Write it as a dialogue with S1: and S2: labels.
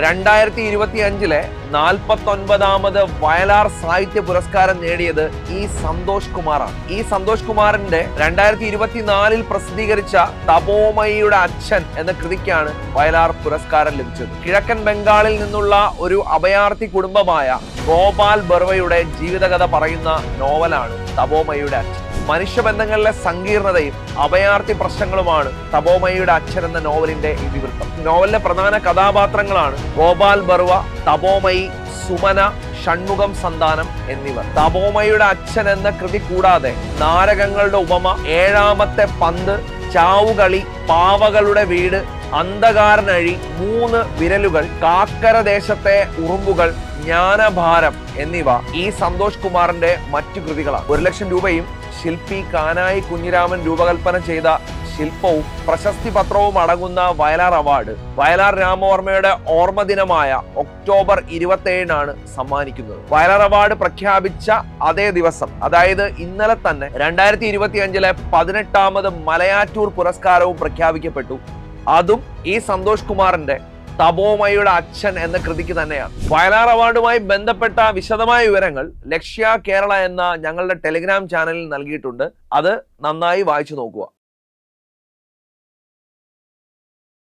S1: രണ്ടായിരത്തി ഇരുപത്തി അഞ്ചിലെ നാൽപ്പത്തി ഒൻപതാമത് വയലാർ സാഹിത്യ പുരസ്കാരം നേടിയത് ഈ സന്തോഷ് കുമാറാണ്. ഈ സന്തോഷ് കുമാറിന്റെ രണ്ടായിരത്തി ഇരുപത്തിനാലിൽ പ്രസിദ്ധീകരിച്ച തപോമയിയുടെ അച്ഛൻ എന്ന കൃതിക്കാണ് വയലാർ പുരസ്കാരം ലഭിച്ചത്. കിഴക്കൻ ബംഗാളിൽ നിന്നുള്ള ഒരു അഭയാർത്ഥി കുടുംബമായ ഗോപാൽ ബർവയുടെ ജീവിതകഥ പറയുന്ന നോവലാണ് തപോമയുടെ അച്ഛൻ. മനുഷ്യബന്ധങ്ങളിലെ സങ്കീർണതയും അഭയാർത്ഥി പ്രശ്നങ്ങളുമാണ് തപോമയുടെ അച്ഛൻ എന്ന നോവലിന്റെ ഇതിവൃത്തം. നോവലിലെ പ്രധാന കഥാപാത്രങ്ങളാണ് ഗോപാൽ ബർവ തപോമയി സുമന ഷൺമുഖം സന്താനം എന്നിവർ. തപോമയുടെ അച്ഛൻ എന്ന കൃതി കൂടാതെ നാരകങ്ങളുടെ ഉപമ ഏഴാമത്തെ പന്ത് ചാവുകളി പാവകളുടെ വീട് അന്ധകാരനഴി മൂന്ന് വിരലുകൾ കാക്കര ദേശത്തെ ഉറുമ്പുകൾ ജ്ഞാനഭാരം എന്നിവ ഈ സന്തോഷ് കുമാറിന്റെ മറ്റു കൃതികളാണ്. ഒരു ലക്ഷം രൂപയും ശില്പി കാനായി കുഞ്ഞിരാമൻ രൂപകൽപ്പന ചെയ്ത ശില്പവും പ്രശസ്തി പത്രവും അടങ്ങുന്ന വയലാർ അവാർഡ്. വയലാർ രാമവർമ്മയുടെ ഓർമ്മ ദിനമായ ഒക്ടോബർ ഇരുപത്തേഴിനാണ് സമ്മാനിക്കുന്നത്. വയലാർ അവാർഡ് പ്രഖ്യാപിച്ച അതേ ദിവസം അതായത് ഇന്നലെ തന്നെ രണ്ടായിരത്തി ഇരുപത്തി അഞ്ചിലെ പതിനെട്ടാമത് മലയാറ്റൂർ പുരസ്കാരവും പ്രഖ്യാപിക്കപ്പെട്ടു. അതും ഈ സന്തോഷ് കുമാറിന്റെ തപോമയുടെ അച്ഛൻ എന്ന കൃതിക്ക് തന്നെയാണ്. വയലാർ അവാർഡുമായി ബന്ധപ്പെട്ട വിശദമായ വിവരങ്ങൾ ലക്ഷ്യ കേരള എന്ന ഞങ്ങളുടെ ടെലിഗ്രാം ചാനലിൽ നൽകിയിട്ടുണ്ട്. അത് നന്നായി വായിച്ചു നോക്കുക.